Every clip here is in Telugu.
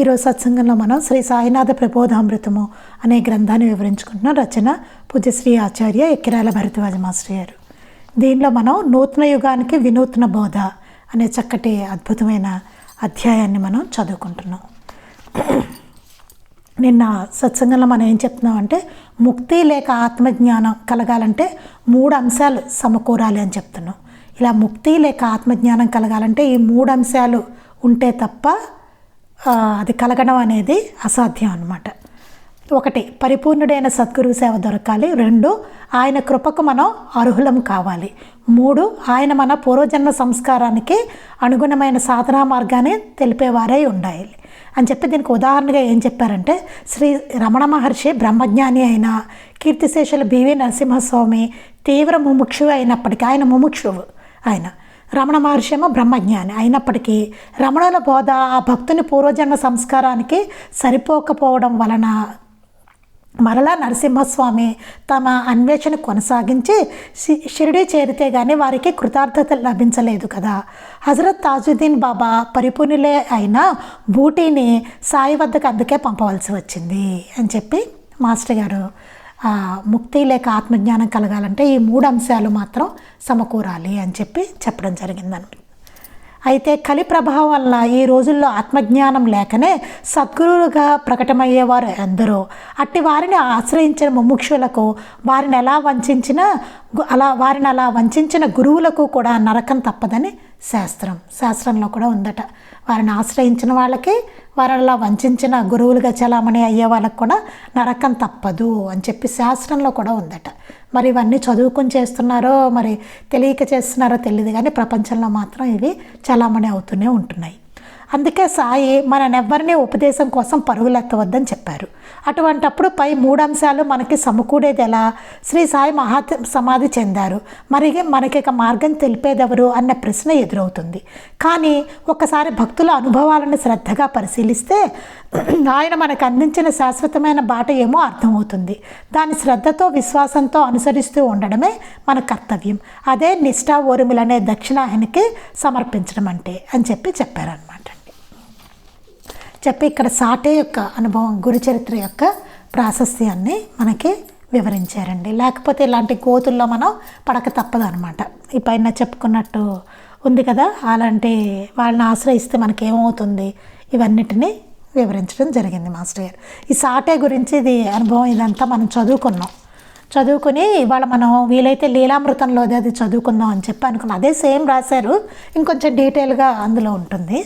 ఈరోజు సత్సంగంలో మనం శ్రీ సాయినాథ ప్రబోధామృతము అనే గ్రంథాన్ని వివరించుకుంటున్నాం. రచన పూజ్యశ్రీ ఆచార్య ఎక్కిరాల భరద్వాజ మాస్టర్ గారు. దీనిలో మనం నూతన యుగానికి వినూత్న బోధ అనే చక్కటి అద్భుతమైన అధ్యాయాన్ని మనం చదువుకుంటున్నాం. నిన్న సత్సంగంలో మనం ఏం చెప్తున్నాం అంటే ముక్తి లేక ఆత్మజ్ఞానం కలగాలంటే మూడు అంశాలు సమకూరాలి అని చెప్తున్నాం. ఇలా ముక్తి లేక ఆత్మజ్ఞానం కలగాలంటే ఈ మూడు అంశాలు ఉంటే తప్ప అది కలగడం అనేది అసాధ్యం అనమాట ఒకటి పరిపూర్ణుడైన సద్గురు సేవ దొరకాలి. రెండు ఆయన కృపకు మనం అర్హులం కావాలి. మూడు ఆయన మన పూర్వజన్మ సంస్కారానికి అనుగుణమైన సాధనా మార్గాన్ని తెలిపేవారై ఉండాలి. అని చెప్పి దీనికి ఉదాహరణగా ఏం చెప్పారంటే శ్రీ రమణ మహర్షి బ్రహ్మజ్ఞాని అయిన కీర్తిశేషులు బివి నరసింహస్వామి తీవ్ర ముముక్షువు అయినప్పటికీ ఆయన ముముక్షువు ఆయన. రమణ మహర్షి ఏమో బ్రహ్మజ్ఞాని. అయినప్పటికీ రమణుల బోధ ఆ భక్తుని పూర్వజన్మ సంస్కారానికి సరిపోకపోవడం వలన మరలా నరసింహస్వామి తమ అన్వేషణ కొనసాగించి షి- షిరిడి చేరితే కానీ వారికి కృతార్థత లభించలేదు కదా. హజరత్ తాజుద్దీన్ బాబా పరిపూర్ణులే అయిన బూటీని సాయి వద్దకు అందుకే పంపవలసి వచ్చింది అని చెప్పి మాస్టర్ గారు ముక్తి లేక ఆత్మజ్ఞానం కలగాలంటే ఈ మూడు అంశాలు మాత్రం సమకూరాలి అని చెప్పి చెప్పడం జరిగిందన్నమాట అయితే కలి ప్రభావం వల్ల ఈ రోజుల్లో ఆత్మజ్ఞానం లేకనే సద్గురువులుగా ప్రకటమయ్యేవారు ఎందరో. అట్టి వారిని ఆశ్రయించిన ముముక్షులకు వారిని ఎలా వంచినా అలా వారిని అలా వంచిన గురువులకు కూడా నరకం తప్పదని శాస్త్రం శాస్త్రంలో కూడా ఉందట. వారిని ఆశ్రయించిన వాళ్ళకి వారిని వంచిన గురువులుగా చలామణి అయ్యే వాళ్ళకి కూడా నరకం తప్పదు అని చెప్పి శాస్త్రంలో కూడా ఉందట. మరి ఇవన్నీ చదువుకొని చేస్తున్నారో మరి తెలియక చేస్తున్నారో తెలియదు కానీ ప్రపంచంలో మాత్రం ఇవి చలామణి అవుతూనే ఉంటున్నాయి. అందుకే సాయి మననెవ్వరినీ ఉపదేశం కోసం పరుగులెత్తవద్దని చెప్పారు. అటువంటప్పుడు పై మూడు అంశాలు మనకి సమకూడేది ఎలా? శ్రీ సాయి మహా సమాధి చెందారు. మరి మనకి ఇక మార్గం తెలిపేదెవరు? అన్న ప్రశ్న ఎదురవుతుంది. కానీ ఒకసారి భక్తుల అనుభవాలను శ్రద్ధగా పరిశీలిస్తే ఆయన మనకు అందించిన శాశ్వతమైన బాట ఏమో అర్థమవుతుంది. దాని శ్రద్ధతో విశ్వాసంతో అనుసరిస్తూ ఉండడమే మన కర్తవ్యం. అదే నిష్ఠా ఓరుమిలనే దక్షిణాహనికి సమర్పించడం అంటే అని చెప్పి చెప్పారనమాట చెప్పి ఇక్కడ సాటే యొక్క అనుభవం గురుచరిత్ర యొక్క ప్రాశస్త్యాన్ని మనకి వివరించారండి. లేకపోతే ఇలాంటి కోతుల్లో మనం పడక తప్పదు అనమాట ఈ పైన చెప్పుకున్నట్టు ఉంది కదా అలాంటి వాళ్ళని ఆశ్రయిస్తే మనకి ఏమవుతుంది ఇవన్నిటిని వివరించడం జరిగింది మాస్టర్ గారు. ఈ సాటే గురించి ఇది అనుభవం ఇదంతా మనం చదువుకున్నాం. చదువుకుని ఇవాళ మనం వీలైతే లీలామృతంలోది అది చదువుకుందాం అని చెప్పి అనుకున్నాం. అదే సేమ్ రాశారు ఇంకొంచెం డీటెయిల్గా అందులో ఉంటుంది.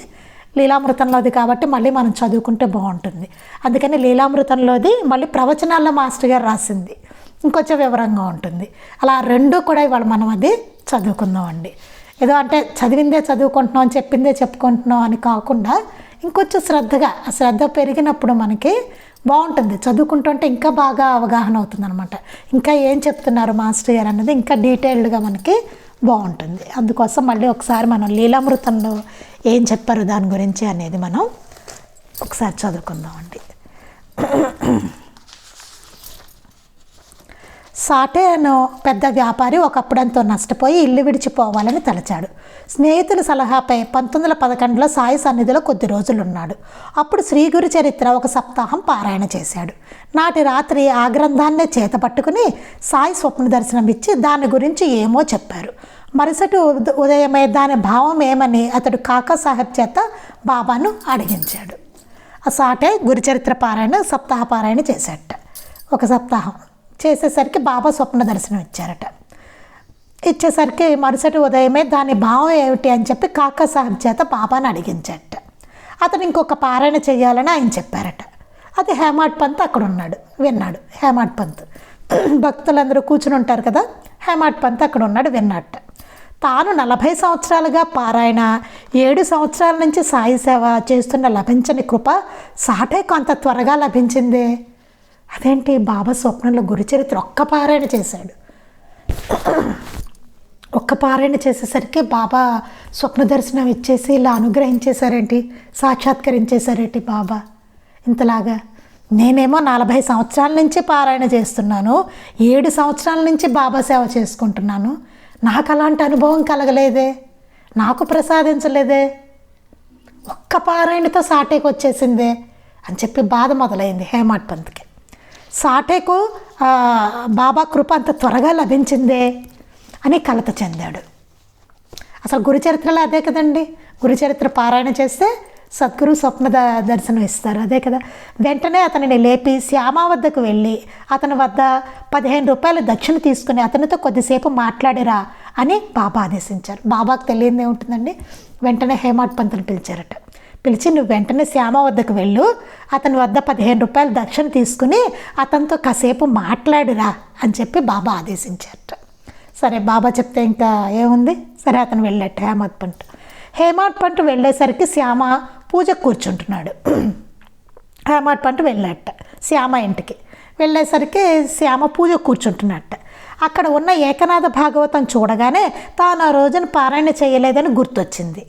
లీలామృతంలోది కాబట్టి మళ్ళీ మనం చదువుకుంటే బాగుంటుంది. అందుకని లీలామృతంలోది మళ్ళీ ప్రవచనాల్లో మాస్టర్ గారు రాసింది. ఇంకొంచెం వివరంగా ఉంటుంది. అలా రెండు కూడా ఇవాళ మనం అది చదువుకుందాం అండి ఏదో అంటే చదివిందే చదువుకుంటున్నాం చెప్పిందే చెప్పుకుంటున్నాం అని కాకుండా ఇంకొంచెం శ్రద్ధగా ఆ శ్రద్ధ పెరిగినప్పుడు మనకి బాగుంటుంది. చదువుకుంటుంటే ఇంకా బాగా అవగాహన అవుతుంది అనమాట ఇంకా ఏం చెప్తున్నారు మాస్టర్ గారు అన్నది ఇంకా డీటెయిల్డ్గా మనకి బాగుంటుంది. అందుకోసం మళ్ళీ ఒకసారి మనం లీలామృతంలో ఏం చెప్పారు దాని గురించి అనేది మనం ఒకసారి చదువుకుందామండి సాటే అను పెద్ద వ్యాపారి ఒకప్పుడంతో నష్టపోయి ఇల్లు విడిచిపోవాలని తలచాడు. స్నేహితుల సలహాపై పంతొమ్మిది వందల పదకొండులో సాయి సన్నిధిలో కొద్ది రోజులున్నాడు. అప్పుడు శ్రీ గురు చరిత్ర ఒక సప్తాహం పారాయణ చేశాడు. నాటి రాత్రి ఆ గ్రంథాన్నే చేత పట్టుకుని సాయి స్వప్న దర్శనం ఇచ్చి దాని గురించి ఏమో చెప్పారు. మరుసటి ఉద- ఉదయమే దాని భావం ఏమని అతడు కాకా సాహెబ్ చేత బాబాను అడిగించాడు. ఆ సాటే గురుచరిత్ర పారాయణ సప్తాహ పారాయణ చేశాట ఒక సప్తాహం చేసేసరికి బాబా స్వప్న దర్శనం ఇచ్చారట. ఇచ్చేసరికి మరుసటి ఉదయమే దాని భావం ఏమిటి అని చెప్పి కాకా సాహెబ్ చేత బాబాను అడిగించట అతను ఇంకొక పారాయణ చేయాలని ఆయన చెప్పారట. అది హేమాడ్ పంత్ అక్కడ ఉన్నాడు విన్నాడు. హేమాడ్ పంత్. భక్తులందరూ కూర్చుని ఉంటారు కదా హేమాడ్ పంత్ అక్కడ ఉన్నాడు విన్నట్ట తాను నలభై సంవత్సరాలుగా పారాయణ ఏడు సంవత్సరాల నుంచి సాయి సేవ చేస్తున్న లభించని కృప సాటే కొంత త్వరగా లభించిందే. అదేంటి? బాబా స్వప్నంలో గురుచరిత్ర ఒక్క పారాయణ చేశాడు. ఒక్క పారాయణ చేసేసరికి బాబా స్వప్న దర్శనం ఇచ్చేసి ఇలా అనుగ్రహించేశారేంటి? సాక్షాత్కరించేశారేంటి బాబా? ఇంతలాగా నేనేమో నలభై సంవత్సరాల నుంచి పారాయణ చేస్తున్నాను ఏడు సంవత్సరాల నుంచి బాబా సేవ చేసుకుంటున్నాను నాకు అలాంటి అనుభవం కలగలేదే. నాకు ప్రసాదించలేదే. ఒక్క పారాయణతో సాటేకి వచ్చేసిందే అని చెప్పి బాధ మొదలైంది హేమాడ్ పంత్కి. సాటేకు బాబా కృప అంత త్వరగా లభించిందే అని కలత చెందాడు. అసలు గురుచరిత్రలో అదే కదండి? గురుచరిత్ర పారాయణ చేస్తే సద్గురు స్వప్న దర్శనం ఇస్తారు. అదే కదా. వెంటనే అతనిని లేపి శ్యామ వద్దకు వెళ్ళి అతని వద్ద పదిహేను రూపాయలు దక్షిణ తీసుకుని అతనితో కొద్దిసేపు మాట్లాడిరా అని బాబా ఆదేశించారు. బాబాకు తెలియదు ఏముంటుందండి వెంటనే హేమాడ్ పంతుని పిలిచారట. పిలిచి నువ్వు వెంటనే శ్యామ వద్దకు వెళ్ళు. అతని వద్ద పదిహేను రూపాయలు దక్షిణ తీసుకుని అతనితో కాసేపు మాట్లాడిరా అని చెప్పి బాబా ఆదేశించారట. సరే బాబా చెప్తే ఇంకా ఏముంది? సరే అతను వెళ్ళాట హేమత్ పంటు హేమాడ్ పంట్ వెళ్ళేసరికి శ్యామ పూజ కూర్చుంటున్నాడు. హేమాడ్ పంట వెళ్ళాట శ్యామ ఇంటికి. వెళ్ళేసరికి శ్యామ పూజ కూర్చుంటున్నట్ట. అక్కడ ఉన్న ఏకనాథ భాగవతం చూడగానే తాను ఆ రోజున పారాయణ చేయలేదని గుర్తొచ్చింది.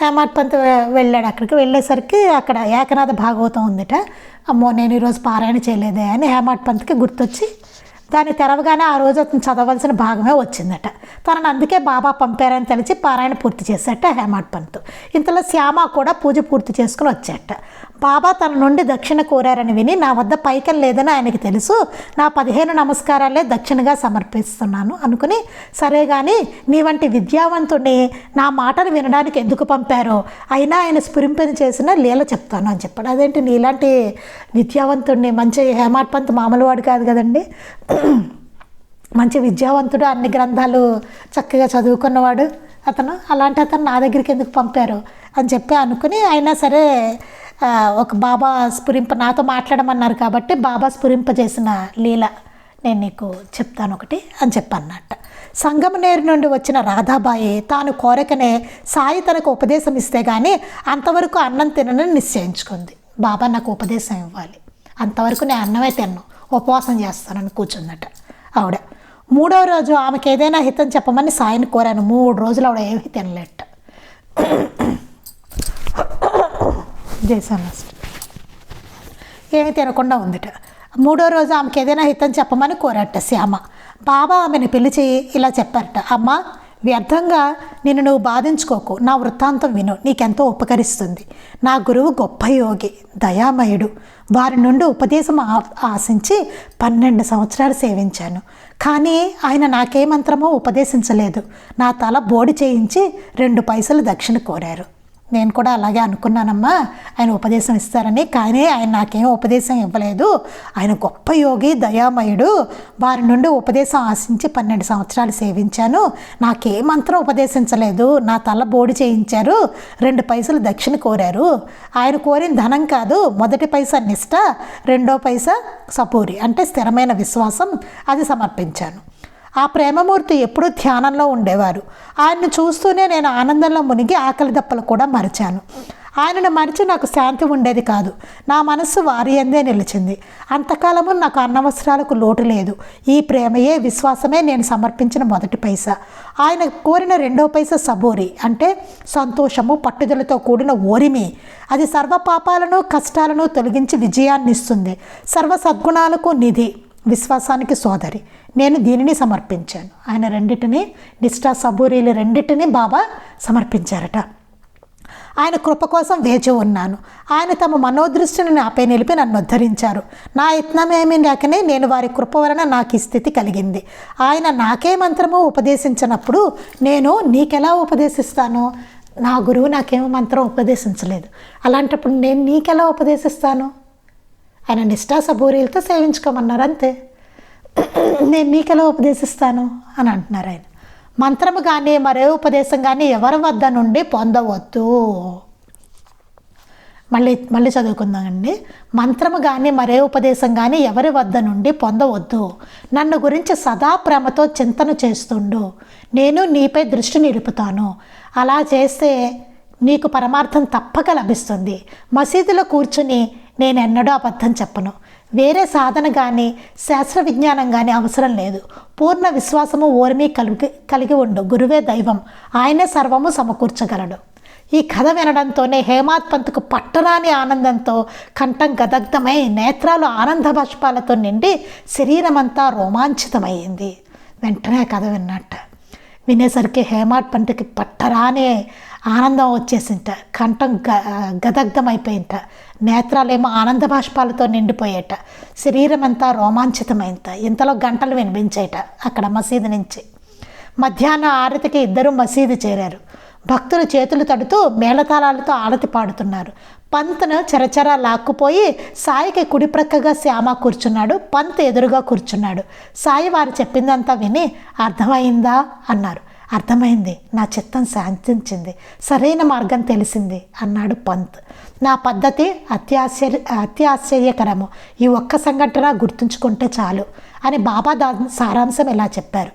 హేమాట్ పంత్ వెళ్ళాడు అక్కడికి. వెళ్ళేసరికి అక్కడ ఏకనాథ భాగవతం ఉందిట. అమ్మో నేను ఈరోజు పారాయణ చేయలేదే అని హేమాట్ పంత్కి గుర్తొచ్చి దాన్ని తెరవగానే ఆ రోజు అతను చదవలసిన భాగమే వచ్చిందట. తనను అందుకే బాబా పంపారని తెలిసి పారాయణ పూర్తి చేశాట హేమాడ్ పంత్. ఇంతలో శ్యామ కూడా పూజ పూర్తి చేసుకుని వచ్చాట బాబా తన నుండి దక్షిణ కోరారని విని నా వద్ద పైకం లేదని ఆయనకి తెలుసు నా పదిహేను నమస్కారాలే దక్షిణగా సమర్పిస్తున్నాను అనుకుని సరే కానీ నీ వంటి విద్యావంతుడిని నా మాటను వినడానికి ఎందుకు పంపారో? అయినా ఆయన స్ఫురింపని చేసిన లీల చెప్తాను అని చెప్పాడు. అదేంటి నీలాంటి విద్యావంతుడిని మంచి హేమాడ్ పంత్ మామూలు వాడు కాదు కదండి? మంచి విద్యావంతుడు అన్ని గ్రంథాలు చక్కగా చదువుకున్నవాడు అతను. అలాంటి అతను నా దగ్గరికి ఎందుకు పంపారు అని చెప్పి అనుకుని అయినా సరే ఒక బాబా స్ఫురింప నాతో మాట్లాడమన్నారు కాబట్టి బాబా స్ఫురింప చేసిన లీల నేను నీకు చెప్తాను ఒకటి అని చెప్పన్నట్ట. సంగమనేరు నుండి వచ్చిన రాధాబాయి తాను కోరకనే సాయి తనకు ఉపదేశం ఇస్తే కానీ అంతవరకు అన్నం తినని నిశ్చయించుకుంది. బాబా నాకు ఉపదేశం ఇవ్వాలి. అంతవరకు నేను అన్నమే తిన్నాను ఉపవాసం చేస్తానని కూర్చుందట ఆవిడ. మూడవ రోజు ఆమెకి ఏదైనా హితం చెప్పమని సాయిని కోరాను. మూడు రోజులు ఆవిడ ఏమీ తినలేట జైసా ఏమీ తినకుండా ఉందిట. మూడో రోజు ఆమెకి ఏదైనా హితం చెప్పమని కోరట శ్యామ. బాబా ఆమెను పిలిచి ఇలా చెప్పారట. అమ్మ వ్యర్థంగా నిన్ను నువ్వు బాధించుకోకు. నా వృత్తాంతం విను. నీకెంతో ఉపకరిస్తుంది. నా గురువు గొప్ప యోగి దయామయుడు. వారి నుండి ఉపదేశం ఆ- ఆశించి పన్నెండు సంవత్సరాలు సేవించాను. కానీ ఆయన నాకే మంత్రమో ఉపదేశించలేదు. నా తల బోడి చేయించి రెండు పైసలు దక్షిణ కోరారు. నేను కూడా అలాగే అనుకున్నానమ్మా. ఆయన ఉపదేశం ఇస్తారని. కానీ ఆయన నాకేం ఉపదేశం ఇవ్వలేదు. ఆయన గొప్ప యోగి దయామయుడు. వారి నుండి ఉపదేశం ఆశించి పన్నెండు సంవత్సరాలు సేవించాను. నాకే మంత్రం ఉపదేశించలేదు. నా తల బోడి చేయించారు. రెండు పైసలు దక్షిణ కోరారు. ఆయన కోరిన ధనం కాదు. మొదటి పైసా నిష్ట రెండో పైసా సపూరి. అంటే స్థిరమైన విశ్వాసం. అది సమర్పించాను. ఆ ప్రేమమూర్తి ఎప్పుడూ ధ్యానంలో ఉండేవారు. ఆయన్ను చూస్తూనే నేను ఆనందంలో మునిగి ఆకలి దప్పలు కూడా మరిచాను. ఆయనను మరిచి నాకు శాంతి ఉండేది కాదు. నా మనస్సు వారి అందే నిలిచింది. అంతకాలము నాకు అన్నవసరాలకు లోటు లేదు. ఈ ప్రేమయే విశ్వాసమే నేను సమర్పించిన మొదటి పైసా. ఆయన కోరిన రెండో పైసా సబోరి అంటే సంతోషము పట్టుదలతో కూడిన ఓరిమి. అది సర్వ పాపాలను కష్టాలను తొలగించి విజయాన్ని ఇస్తుంది సర్వ సద్గుణాలకు నిధి. విశ్వాసానికి సోదరి. నేను దీనిని సమర్పించాను. ఆయన రెండిటిని నిష్ఠా సబూరీలు రెండింటిని బాబా సమర్పించారట. ఆయన కృప కోసం వేచి ఉన్నాను. ఆయన తమ మనోదృష్టిని నాపై నిలిపి నన్ను ఉద్ధరించారు. నా యత్నమేమీ లేకనే నేను వారి కృప వలన నాకు ఈ స్థితి కలిగింది. ఆయన నాకే మంత్రము ఉపదేశించినప్పుడు నేను నీకెలా ఉపదేశిస్తాను? నా గురువు నాకేమో మంత్రం ఉపదేశించలేదు. అలాంటప్పుడు నేను నీకెలా ఉపదేశిస్తాను? ఆయన నిష్ఠా సబూరీలతో సేవించుకోమన్నారు అంతే నేను మీకెలా ఉపదేశిస్తాను? అని అంటున్నారు ఆయన. మంత్రము కానీ మరే ఉపదేశం కానీ ఎవరి వద్ద నుండి పొందవద్దు. మళ్ళీ మళ్ళీ చదువుకుందామండి. మంత్రము కానీ మరే ఉపదేశం కానీ ఎవరి వద్ద నుండి పొందవద్దు. నన్ను గురించి సదా ప్రేమతో చింతన చేస్తుండు. నేను నీపై దృష్టి నిలుపుతాను. అలా చేస్తే నీకు పరమార్థం తప్పక లభిస్తుంది. మసీదులో కూర్చుని నేను ఎన్నడూ అబద్ధం చెప్పను. వేరే సాధన కానీ శాస్త్ర విజ్ఞానం కానీ అవసరం లేదు. పూర్ణ విశ్వాసము ఓర్మి కలిగి కలిగి ఉండు. గురువే దైవం. ఆయనే సర్వము సమకూర్చగలడు. ఈ కథ వినడంతోనే హేమాత్ పంత్కు పట్టరాని ఆనందంతో కంఠం గదగ్ధమై నేత్రాలు ఆనంద బాష్పాలతో నిండి శరీరమంతా రోమాంచితమయ్యింది. వెంటనే కథ విన్నట్టు. వినేసరికి హేమాట్ పంటకి పట్టరానే ఆనందం వచ్చేసింట. కంఠం గ గదగ్ధమైపోయింట. నేత్రాలేమో ఆనంద బాష్పాలతో నిండిపోయేట. శరీరం అంతా రోమాంచితమైంత ఇంతలో గంటలు వినిపించేట అక్కడ మసీదు నుంచి. మధ్యాహ్నం ఆరతికి ఇద్దరు మసీదు చేరారు. భక్తులు చేతులు తడుతూ మేళతాళాలతో ఆరతి పాడుతున్నారు. పంత్ను చరచర లాక్కుపోయి సాయికి కుడి ప్రక్కగా శ్యామ కూర్చున్నాడు పంత్ ఎదురుగా కూర్చున్నాడు. సాయి వారు చెప్పిందంతా విని అర్థమైందా? అన్నారు. అర్థమైంది. నా చిత్తం శాంతించింది. సరైన మార్గం తెలిసింది అన్నాడు పంత్. నా పద్ధతి అత్యాశ్చర్య అత్యాశ్చర్యకరము. ఈ ఒక్క సంఘటన గుర్తుంచుకుంటే చాలు అని బాబా దా సారాంశం ఇలా చెప్పారు.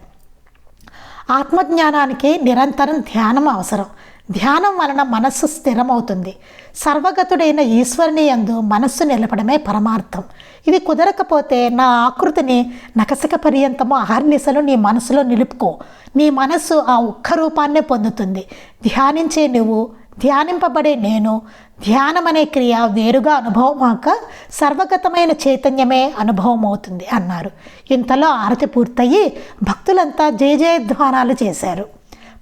ఆత్మజ్ఞానానికి నిరంతరం ధ్యానం అవసరం. ధ్యానం వలన మనస్సు స్థిరమవుతుంది. సర్వగతుడైన ఈశ్వరుని యందు మనస్సు నిలపడమే పరమార్థం. ఇది కుదరకపోతే నా ఆకృతిని నకసక పర్యంతము అహర్నిశలు నీ మనసులో నిలుపుకో. నీ మనస్సు ఆ ఒక్క రూపాన్నే పొందుతుంది. ధ్యానించే నువ్వు ధ్యానింపబడే నేను ధ్యానం అనే క్రియ వేరుగా అనుభవమాక సర్వగతమైన చైతన్యమే అనుభవం అవుతుంది అన్నారు. ఇంతలో ఆరతి పూర్తయి భక్తులంతా జయ జయధ్వానాలు చేశారు.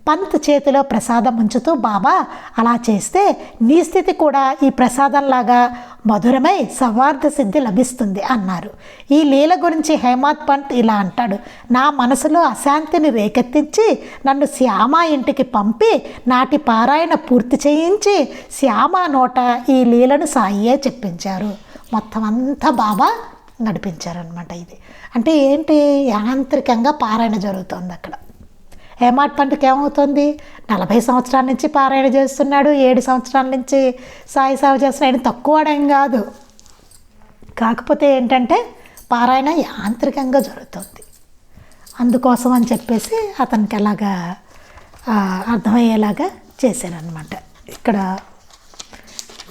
పంత్ చేతిలో ప్రసాదం ఉంచుతూ బాబా అలా చేస్తే నీ స్థితి కూడా ఈ ప్రసాదంలాగా మధురమై సవార్థ సిద్ధి లభిస్తుంది అన్నారు. ఈ లీల గురించి హేమాత్ పంత్ ఇలా అంటాడు నా మనసులో అశాంతిని రేకెత్తించి నన్ను శ్యామ ఇంటికి పంపి నాటి పారాయణ పూర్తి చేయించి శ్యామ నోట ఈ లీలను సాయియే చెప్పించారు. మొత్తం అంతా బాబా నడిపించారనమాట ఇది. అంటే ఏంటి? యాంత్రికంగా పారాయణ జరుగుతుంది అక్కడ. ఏమాట పంటకి ఏమవుతుంది? నలభై సంవత్సరాల నుంచి పారాయణ చేస్తున్నాడు ఏడు సంవత్సరాల నుంచి సాయి సేవ చేస్తున్నాడు. తక్కువడేం కాదు. కాకపోతే ఏంటంటే పారాయణ యాంత్రికంగా జరుగుతుంది. అందుకోసం అని చెప్పేసి అతనికి అలాగా అర్థమయ్యేలాగా చేశారనమాట ఇక్కడ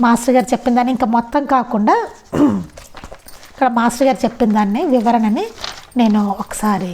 మాస్టర్ గారు చెప్పిన దాన్ని ఇంకా మొత్తం కాకుండా ఇక్కడ మాస్టర్ గారు చెప్పిన దాన్ని వివరణని నేను ఒకసారి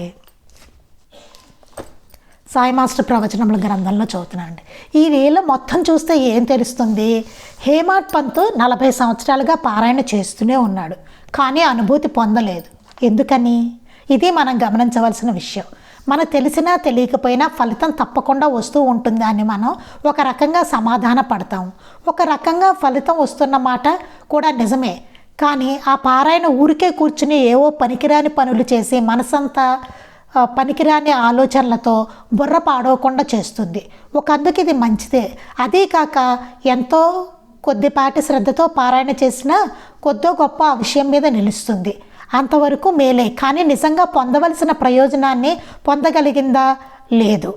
సాయి మాస్టర్ ప్రవచనముల గ్రంథంలో చదువుతున్నానండి ఈ వేళ మొత్తం చూస్తే ఏం తెలుస్తుంది? హేమాట్ పంత్ నలభై సంవత్సరాలుగా పారాయణ చేస్తూనే ఉన్నాడు కానీ అనుభూతి పొందలేదు. ఎందుకని? ఇది మనం గమనించవలసిన విషయం. మనకు తెలిసినా తెలియకపోయినా ఫలితం తప్పకుండా వస్తూ ఉంటుంది అని మనం ఒక రకంగా సమాధాన పడతాం. ఒక రకంగా ఫలితం వస్తున్న మాట కూడా నిజమే కానీ ఆ పారాయణ ఊరికే కూర్చుని ఏవో పనికిరాని పనులు చేసి మనసంతా పనికిరాని ఆలోచనలతో బుర్ర పాడవకుండా చేస్తుంది. ఒక అందుకు ఇది మంచిదే. అదే కాక ఎంతో కొద్దిపాటి శ్రద్ధతో పారాయణ చేసినా కొద్దో గొప్ప ఆ విషయం మీద నిలుస్తుంది. అంతవరకు మేలే కానీ నిజంగా పొందవలసిన ప్రయోజనాన్ని పొందగలిగిందా? లేదు.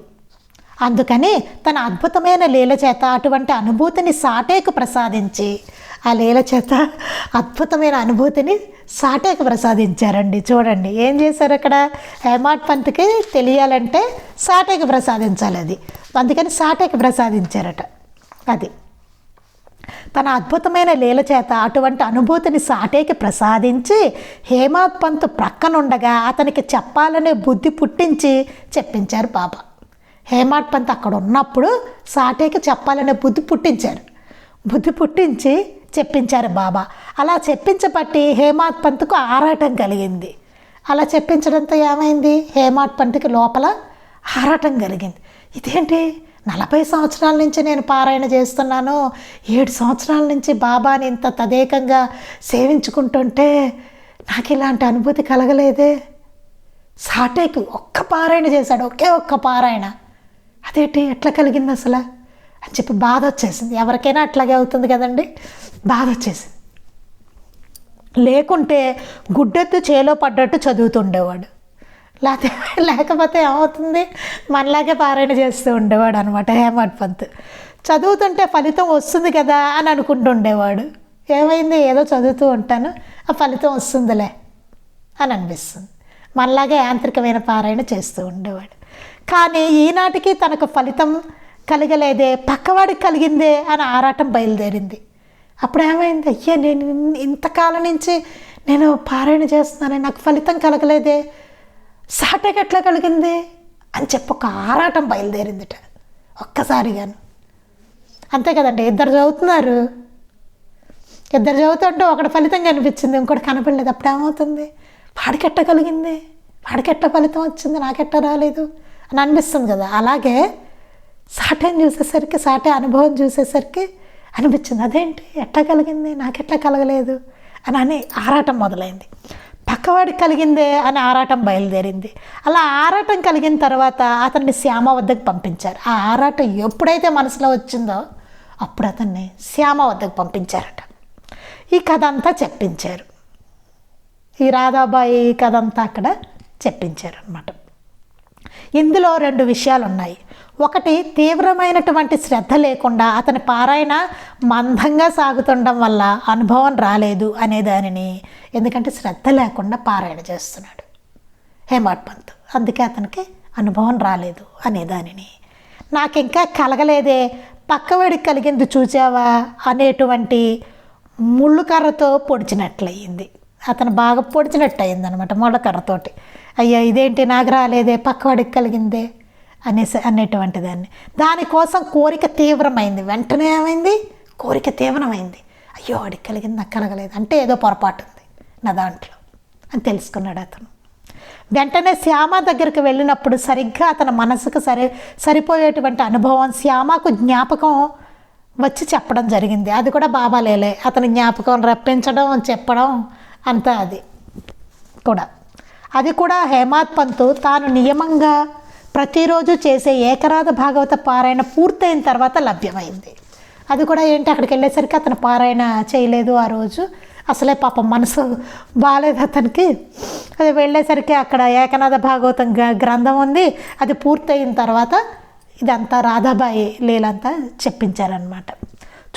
అందుకని తన అద్భుతమైన లీల చేత అటువంటి అనుభూతిని సాటేకు ప్రసాదించి ఆ లీల చేత అద్భుతమైన అనుభూతిని సాటేకి ప్రసాదించారండి. చూడండి ఏం చేశారు అక్కడ? హేమాట్ పంత్కి తెలియాలంటే సాటేకి ప్రసాదించాలి అది. అందుకని సాటేకి ప్రసాదించారట. అది. తన అద్భుతమైన లీల చేత అటువంటి అనుభూతిని సాటేకి ప్రసాదించి హేమాత్ పంత్ ప్రక్కనుండగా అతనికి చెప్పాలనే బుద్ధి పుట్టించి చెప్పించారు బాబా హేమాట్ పంత్ అక్కడ ఉన్నప్పుడు సాటేకి చెప్పాలనే బుద్ధి పుట్టించారు. బుద్ధి పుట్టించి చెప్పించారు బాబా. అలా చెప్పించబట్టి హేమాత్ పంత్కు ఆరాటం కలిగింది. అలా చెప్పించడంతో ఏమైంది? హేమాత్ పంత్కి లోపల ఆరాటం కలిగింది. ఇదేంటి? నలభై సంవత్సరాల నుంచి నేను పారాయణ చేస్తున్నాను. ఏడు సంవత్సరాల నుంచి బాబాని ఇంత తదేకంగా సేవించుకుంటుంటే నాకు ఇలాంటి అనుభూతి కలగలేదే. సాటేకి ఒక్క పారాయణ చేశాడు. ఒకే ఒక్క పారాయణ. అదేంటి? ఎట్లా కలిగింది అసలు? అని చెప్పి బాధ వచ్చేసింది. ఎవరికైనా అట్లాగే అవుతుంది కదండి. బాధ వచ్చేసింది లేకుంటే గుడ్డెత్తు చేలో పడ్డట్టు చదువుతుండేవాడు. లేకపోతే లేకపోతే ఏమవుతుంది? మనలాగే పారాయణ చేస్తూ ఉండేవాడు అనమాట హేమట్ పంత్. చదువుతుంటే ఫలితం వస్తుంది కదా అని అనుకుంటుండేవాడు. ఏమైంది? ఏదో చదువుతూ ఉంటాను ఆ ఫలితం వస్తుందిలే అని అనిపిస్తుంది. మనలాగే యాంత్రికమైన పారాయణ చేస్తూ ఉండేవాడు. కానీ ఈనాటికి తనకు ఫలితం కలగలేదే పక్కవాడికి కలిగిందే అని ఆరాటం బయలుదేరింది. అప్పుడు ఏమైంది? అయ్యా నేను ఇంతకాలం నుంచి నేను పారాయణ చేస్తున్నాను నాకు ఫలితం కలగలేదే. సాటకి ఎట్లా కలిగింది? అని చెప్పి ఒక ఆరాటం బయలుదేరిందిట. ఒక్కసారిగాను. అంతే కదండి ఇద్దరు చదువుతున్నారు. ఇద్దరు చదువుతుంటే ఒకటి ఫలితం కనిపించింది ఇంకోటి కనపడలేదు. అప్పుడు ఏమవుతుంది? వాడికెట్ట కలిగింది? వాడికెట్ట ఫలితం వచ్చింది? నాకెట్ట రాలేదు? అని అనిపిస్తుంది కదా. అలాగే సాటేని చూసేసరికి సాటే అనుభవం చూసేసరికి అనిపించింది. అదేంటి? ఎట్లా కలిగింది? నాకెట్లా కలగలేదు? అని అని ఆరాటం మొదలైంది. పక్కవాడికి కలిగిందే అని ఆరాటం బయలుదేరింది. అలా ఆరాటం కలిగిన తర్వాత అతన్ని శ్యామ వద్దకు పంపించారు. ఆ ఆరాటం ఎప్పుడైతే మనసులో వచ్చిందో అప్పుడు అతన్ని శ్యామ వద్దకు పంపించారట. ఈ కథ అంతా చెప్పించారు. ఈ రాధాబాయి కథ అంతా అక్కడ చెప్పించారు అనమాట ఇందులో రెండు విషయాలు ఉన్నాయి ఒకటి తీవ్రమైనటువంటి శ్రద్ధ లేకుండా అతని పారాయణ మందంగా సాగుతుండడం వల్ల అనుభవం రాలేదు అనే దానిని ఎందుకంటే శ్రద్ధ లేకుండా పారాయణ చేస్తున్నాడు. హేమాట్ పంత్ అందుకే అతనికి అనుభవం రాలేదు అనే దానిని. నాకు ఇంకా కలగలేదే పక్కవాడికి కలిగింది చూచావా అనేటువంటి ముళ్ళు కర్రతో పొడిచినట్లయింది. అతను బాగా పొడిచినట్టు అయిందనమాట ముళ్ళకర్రతోటి అయ్యో ఇదేంటి నాకు రాలేదే పక్కవాడికి కలిగిందే? అనేసి అనేటువంటి దాన్ని దానికోసం కోరిక తీవ్రమైంది. వెంటనే ఏమైంది? కోరిక తీవ్రమైంది. అయ్యో అడిగి కలిగింది నాకు కలగలేదు. అంటే ఏదో పొరపాటు ఉంది నా దాంట్లో అని తెలుసుకున్నాడు అతను. వెంటనే శ్యామ దగ్గరికి వెళ్ళినప్పుడు సరిగ్గా అతని మనసుకు సరి సరిపోయేటువంటి అనుభవం శ్యామకు జ్ఞాపకం వచ్చి చెప్పడం జరిగింది. అది కూడా బాబా లేలే అతని జ్ఞాపకం రప్పించడం చెప్పడం అంతా అది కూడా. అది కూడా హేమాత్ పంతు తాను నియమంగా ప్రతిరోజు చేసే ఏకరాధ భాగవత పారాయణ పూర్తయిన తర్వాత లభ్యమైంది. అది కూడా ఏంటి అక్కడికి వెళ్ళేసరికి అతను పారాయణ చేయలేదు ఆ రోజు. అసలే పాపం మనసు బాగాలేదు అతనికి. అది వెళ్ళేసరికి అక్కడ ఏకనాథ భాగవతం గ- గ్రంథం ఉంది. అది పూర్తయిన తర్వాత ఇదంతా రాధాబాయి లీలంతా చెప్పించారనమాట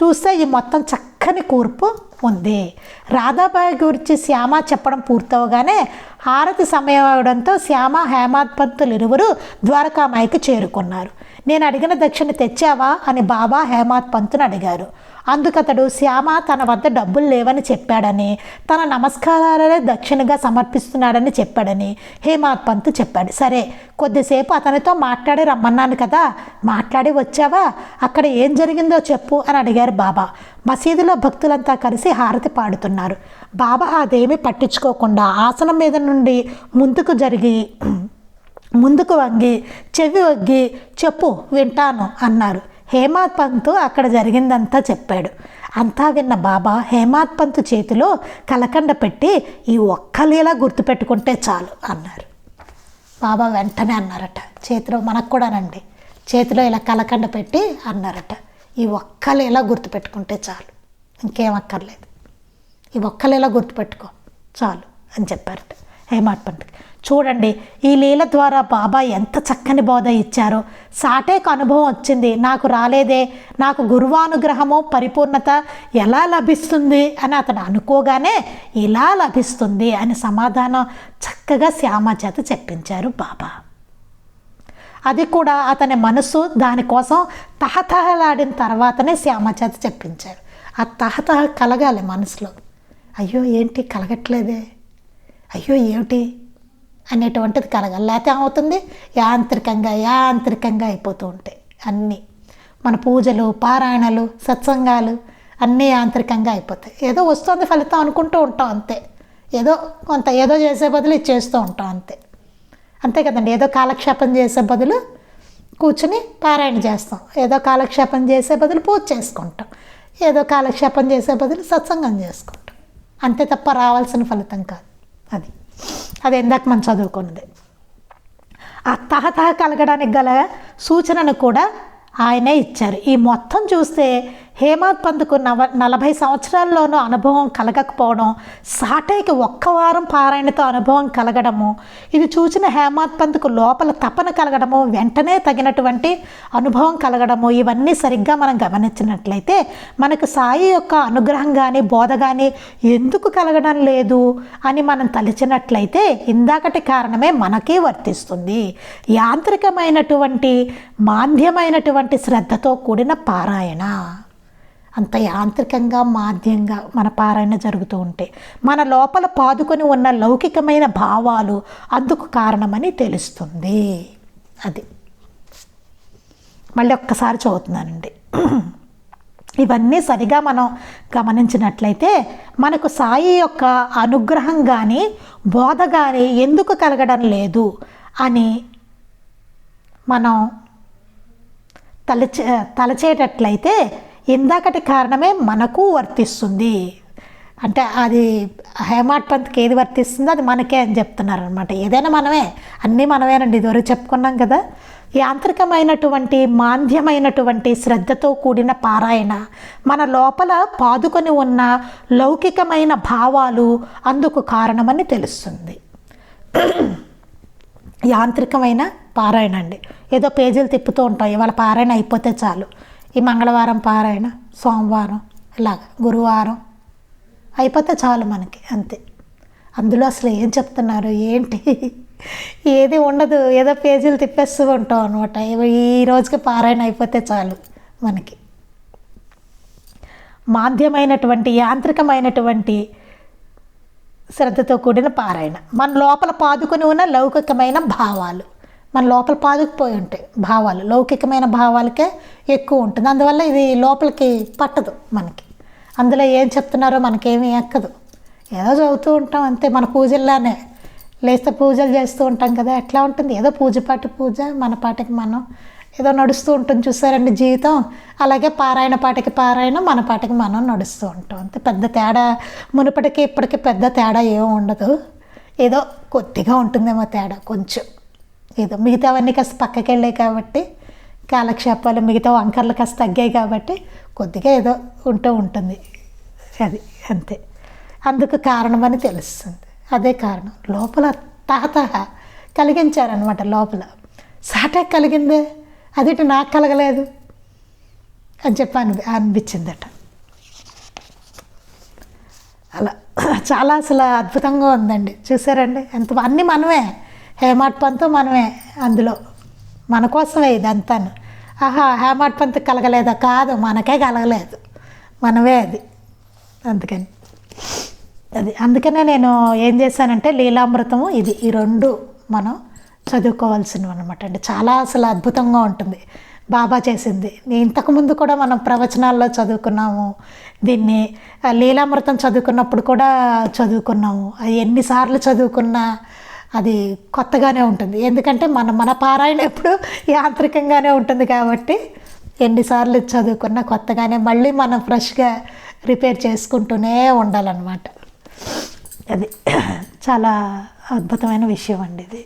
చూస్తే ఈ మొత్తం చక్కని కూర్పు ఉంది రాధాబాయి గురించి శ్యామ చెప్పడం పూర్తవగానే హారతి సమయం అవడంతో శ్యామ హేమాద్పంతులు ఇరువురు ద్వారకామాయికి చేరుకున్నారు. నేను అడిగిన దక్షిణ తెచ్చావా? అని బాబా హేమాద్పంతుని అడిగారు. అందుకతడు శ్యామ తన వద్ద డబ్బులు లేవని చెప్పాడని తన నమస్కారాలనే దక్షిణగా సమర్పిస్తున్నాడని చెప్పాడని హేమాత్ పంత్ చెప్పాడు. సరే కొద్దిసేపు అతనితో మాట్లాడి రమ్మన్నాను కదా మాట్లాడి వచ్చావా? అక్కడ ఏం జరిగిందో చెప్పు అని అడిగారు బాబా. మసీదులో భక్తులంతా కలిసి హారతి పాడుతున్నారు. బాబా అదేమీ పట్టించుకోకుండా ఆసనం మీద నుండి ముందుకు జరిగి ముందుకు వంగి చెవి వగ్గి చెప్పు వింటాను అన్నారు. హేమాత్ పంతు అక్కడ జరిగిందంతా చెప్పాడు. అంతా విన్న బాబా హేమాత్ పంత్ చేతిలో కలకండ పెట్టి ఈ ఒక్క లీల గుర్తుపెట్టుకుంటే చాలు అన్నారు. బాబా వెంటనే అన్నారట చేతిలో మనకు కూడానండి చేతిలో ఇలా కలకండ పెట్టి అన్నారట ఈ ఒక్క లీల గుర్తుపెట్టుకుంటే చాలు. ఇంకేం అక్కర్లేదు. ఈ ఒక్క లీల గుర్తుపెట్టుకో చాలు అని చెప్పారట హేమాట్ పంతుకి. చూడండి ఈ లీల ద్వారా బాబా ఎంత చక్కని బోధ ఇచ్చారో. సాటేకు అనుభవం వచ్చింది నాకు రాలేదే నాకు గురువానుగ్రహము పరిపూర్ణత ఎలా లభిస్తుంది అని అతడు అనుకోగానే ఇలా లభిస్తుంది అని సమాధానం చక్కగా శ్యామ చేత చెప్పించారు బాబా. అది కూడా అతని మనసు దానికోసం తహతహలాడిన తర్వాతనే శ్యామ చేత చెప్పించారు. ఆ తహతహ కలగాలి మనసులో. అయ్యో ఏంటి కలగట్లేదే? అయ్యో ఏమిటి? అనేటువంటిది కలగాలి. లేకపోతే ఏమవుతుంది? యాంత్రికంగా యాంత్రికంగా అయిపోతూ ఉంటాయి అన్నీ. మన పూజలు పారాయణలు సత్సంగాలు అన్నీ యాంత్రికంగా అయిపోతాయి. ఏదో వస్తుంది ఫలితం అనుకుంటూ ఉంటాం అంతే. ఏదో కొంత ఏదో చేసే బదులు ఇది చేస్తూ ఉంటాం అంతే. అంతే కదండి. ఏదో కాలక్షేపం చేసే బదులు కూర్చుని పారాయణ చేస్తాం. ఏదో కాలక్షేపం చేసే బదులు పూజ చేసుకుంటాం. ఏదో కాలక్షేపం చేసే బదులు సత్సంగం చేసుకుంటాం. అంతే తప్ప రావాల్సిన ఫలితం కాదు. అది. అది ఇందాక మనం చదువుకున్నది. ఆ తహతహ కలగడానికి గల సూచనను కూడా ఆయనే ఇచ్చారు. ఈ మొత్తం చూస్తే హేమాత్ పంత్కు నవ నలభై సంవత్సరాల్లోనూ అనుభవం కలగకపోవడం సాటేకి ఒక్క వారం పారాయణతో అనుభవం కలగడము ఇది చూసిన హేమాత్ పంత్కు లోపల తపన కలగడము వెంటనే తగినటువంటి అనుభవం కలగడము ఇవన్నీ సరిగ్గా మనం గమనించినట్లయితే మనకు సాయి యొక్క అనుగ్రహం కానీ బోధ కానీ ఎందుకు కలగడం లేదు అని మనం తలిచినట్లయితే ఇందాకటి కారణమే మనకే వర్తిస్తుంది. యాంత్రికమైనటువంటి మాంద్యమైనటువంటి శ్రద్ధతో కూడిన పారాయణ. అంత యాంత్రికంగా మాధ్యంగా మన పారాయణ జరుగుతూ ఉంటే మన లోపల పాదుకొని ఉన్న లౌకికమైన భావాలు అందుకు కారణమని తెలుస్తుంది. అది. మళ్ళీ ఒక్కసారి చదువుతున్నానండి. ఇవన్నీ సరిగా మనం గమనించినట్లయితే మనకు సాయి యొక్క అనుగ్రహం కానీ బోధ కానీ ఎందుకు కలగడం లేదు అని మనం తలచే తలచేటట్లయితే ఇందాకటి కారణమే మనకు వర్తిస్తుంది. అంటే అది హేమాట్ పంత్కి ఏది వర్తిస్తుందో అది మనకే అని చెప్తున్నారు అనమాట ఏదైనా మనమే అన్నీ మనమేనండి. ఇదివరకు చెప్పుకున్నాం కదా యాంత్రికమైనటువంటి మాంద్యమైనటువంటి శ్రద్ధతో కూడిన పారాయణ మన లోపల పాదుకొని ఉన్న లౌకికమైన భావాలు అందుకు కారణమని తెలుస్తుంది. యాంత్రికమైన పారాయణ అండి. ఏదో పేజీలు తిప్పుతూ ఉంటాం ఇవాళ పారాయణ అయిపోతే చాలు. ఈ మంగళవారం పారాయణ సోమవారం ఇలాగ గురువారం. అయిపోతే చాలు మనకి అంతే. అందులో అసలు ఏం చెప్తున్నారు ఏంటి? ఏది ఉండదు ఏదో పేజీలు తిప్పేస్తూ ఉంటాం అనమాట ఈ రోజుకి పారాయణ అయిపోతే చాలు మనకి. మాధ్యమైనటువంటి యాంత్రికమైనటువంటి శ్రద్ధతో కూడిన పారాయణ. మన లోపల పాదుకొని ఉన్న లౌకికమైన భావాలు. మన లోపల పాదుకుపోయి ఉంటాయి భావాలు. లౌకికమైన భావాలకే ఎక్కువ ఉంటుంది. అందువల్ల ఇది లోపలికి పట్టదు మనకి. అందులో ఏం చెప్తున్నారో మనకేమీ ఎక్కదు. ఏదో చదువుతూ ఉంటాం అంతే. మన పూజల్లానే లేస్తే పూజలు చేస్తూ ఉంటాం కదా ఎట్లా ఉంటుంది? ఏదో పూజ పాటి పూజ మన పాటికి మనం ఏదో నడుస్తూ ఉంటుంది చూసారండి జీవితం? అలాగే పారాయణ పాటికి పారాయణం మన పాటికి మనం నడుస్తూ ఉంటాం అంతే. పెద్ద తేడా మునుపటికి ఇప్పటికి పెద్ద తేడా ఏం ఉండదు. ఏదో కొద్దిగా ఉంటుందేమో తేడా కొంచెం. ఏదో మిగతావన్నీ కాస్త పక్కకి వెళ్ళాయి కాబట్టి కాలక్షేపాలు మిగతా వంకర్లు కాస్త తగ్గాయి కాబట్టి కొద్దిగా ఏదో ఉంటూ ఉంటుంది. అది అంతే. అందుకు కారణమని తెలుస్తుంది. అదే కారణం. లోపల తహతహ కలిగించారనమాట లోపల. సాటాక్ కలిగిందే? అదిటి నాకు కలగలేదు అని చెప్పి అని అనిపించిందట. అలా. చాలా అసలు అద్భుతంగా ఉందండి. చూసారండి? ఎంత అన్నీ మనమే. హేమాట్ పంత్ మనమే అందులో. మన కోసమే ఇదంతాను. ఆహా హేమాట్ పంత్ కలగలేదా? కాదు మనకే కలగలేదు. మనమే అది. అందుకని. అది. అందుకనే నేను ఏం చేశానంటే లీలామృతము ఇది. ఈ రెండు మనం చదువుకోవాల్సినవి అనమాట అండి. చాలా అసలు అద్భుతంగా ఉంటుంది. బాబా చేసింది. ఇంతకుముందు కూడా మనం ప్రవచనాల్లో చదువుకున్నాము. దీన్ని లీలామృతం చదువుకున్నప్పుడు కూడా చదువుకున్నాము. అది ఎన్నిసార్లు చదువుకున్నా అది కొత్తగానే ఉంటుంది. ఎందుకంటే మన మన పారాయణ ఎప్పుడు యాంత్రికంగానే ఉంటుంది కాబట్టి ఎన్నిసార్లు చదువుకున్నా కొత్తగానే మళ్ళీ మనం ఫ్రెష్గా రిపేర్ చేసుకుంటూనే ఉండాలన్నమాట. అది చాలా అద్భుతమైన విషయం అండి ఇది.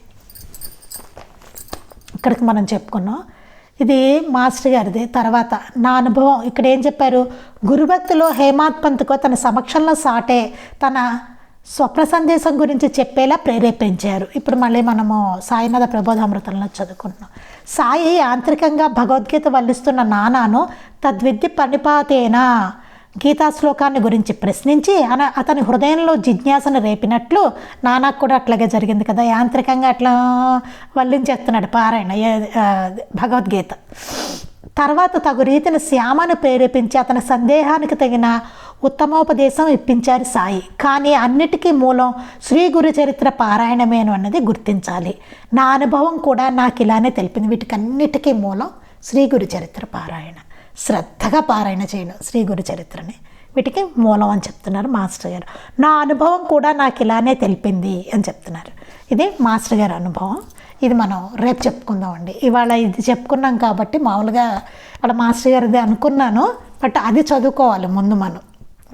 ఇక్కడికి మనం చెప్పుకున్నాం. ఇది మాస్టర్ గారిది. తర్వాత నా అనుభవం. ఇక్కడ ఏం చెప్పారు? గురుభక్తిలో హేమాత్ పంత్కో తన సమక్షంలో సాటే తన స్వప్న సందేశం గురించి చెప్పేలా ప్రేరేపించారు. ఇప్పుడు మళ్ళీ మనము సాయినాథ ప్రబోధామృతంలో చదువుకుంటున్నాం. సాయి యాంత్రికంగా భగవద్గీత వల్లిస్తున్న నానాను తద్విద్య పనిపాతేనా గీతా శ్లోకాన్ని గురించి ప్రశ్నించి అన అతని హృదయంలో జిజ్ఞాసను రేపినట్లు నానాకు కూడా అట్లాగే జరిగింది కదా. యాంత్రికంగా అట్లా వల్లించేస్తున్నాడు పారాయణ భగవద్గీత. తర్వాత తగు రీతిన శ్యామను ప్రేరేపించి అతని సందేహానికి తగిన ఉత్తమోపదేశం ఇప్పించారు సాయి. కానీ అన్నిటికీ మూలం శ్రీ గురు చరిత్ర పారాయణమేను అన్నది గుర్తించాలి. నా అనుభవం కూడా నాకు ఇలానే తెలిపింది. వీటికన్నిటికీ మూలం శ్రీ గురు చరిత్ర పారాయణ. శ్రద్ధగా పారాయణ చేయడం శ్రీ గురు చరిత్రని. వీటికి మూలం అని చెప్తున్నారు మాస్టర్ గారు. నా అనుభవం కూడా నాకు ఇలానే తెలిపింది అని చెప్తున్నారు. ఇది మాస్టర్ గారి అనుభవం. ఇది మనం రేపు చెప్పుకుందామండి. ఇవాళ ఇది చెప్పుకున్నాం కాబట్టి మామూలుగా వాళ్ళ మాస్టర్ గారిది అనుకున్నాను బట్ అది చదువుకోవాలి ముందు మనం.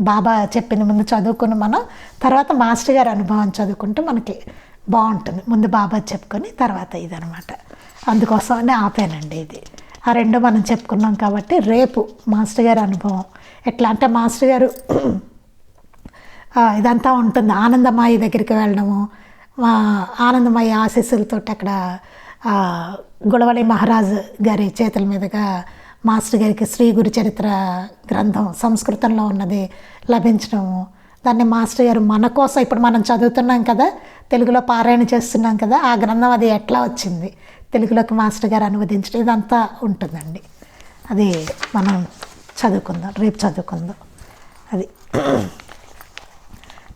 బాబా చెప్పింది ముందు చదువుకుని మనం తర్వాత మాస్టర్ గారి అనుభవం చదువుకుంటే మనకి బాగుంటుంది. ముందు బాబా చెప్పుకొని తర్వాత ఇదనమాట. అందుకోసమనే ఆపానండి ఇది. ఆ రెండు మనం చెప్పుకున్నాం కాబట్టి రేపు మాస్టర్ గారి అనుభవం. ఎట్లా అంటే మాస్టర్ గారు ఇదంతా ఉంటుంది. ఆనందమాయి దగ్గరికి వెళ్ళడము ఆనందమయ ఆనందమయ్య ఆశీస్సులతో అక్కడ ఆ, మహారాజు మహారాజ్ గారి చేతుల మీదుగా మాస్టర్ గారికి శ్రీ గురు చరిత్ర గ్రంథం సంస్కృతంలో ఉన్నది లభించడము దాన్ని మాస్టర్ గారు మన కోసం ఇప్పుడు మనం చదువుతున్నాం కదా తెలుగులో పారాయణ చేస్తున్నాం కదా ఆ గ్రంథం అది ఎట్లా వచ్చింది? తెలుగులోకి మాస్టర్ గారు అనువదించడం ఇదంతా ఉంటుందండి. అది మనం చదువుకుందాం రేపు చదువుకుందాం. అది.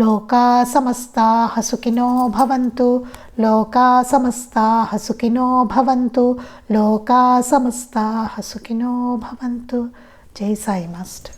లోకా సమస్తా హసుకినో భవంతు లోకా సమస్తా హసుకినో భవంతు లోకా సమస్తా హసుకినో భవంతు. జై సాయి మాస్టర్.